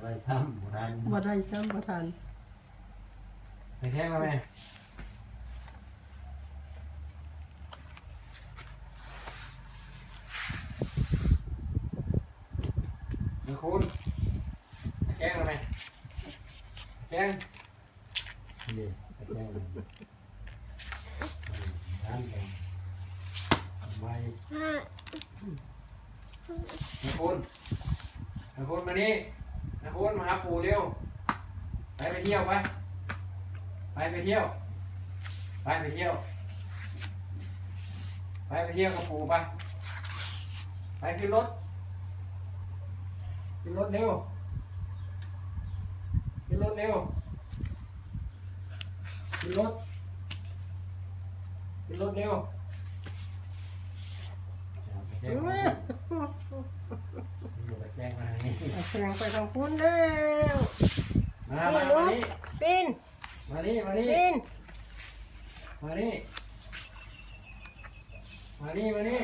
อะไรซ้ำโบราณบ่ได้ซ้ำบ่ทันไปแท่งมาไหมมีคุณไปแกล้งมาไหมแกล้งนี่ไปแกล้งมาร้านกันไว้มีคุณมีคุณมานี่ มีคุณมาหาปู่เร็ว ไปไปเที่ยวไป ไปไปเที่ยว ไปไปเที่ยว ไปไปเที่ยวกับปู่ไป ไปขึ้นรถ ขึ้นรถเร็ว ขึ้นรถเร็ว ขึ้นรถ ขึ้นรถเร็วแจ้งมาแจ้งมานี่ เอา แสงไปทางพุ่นแล้วมามามานี่ปีนมานี่มานี่ปีนมานี่มานี่มานี่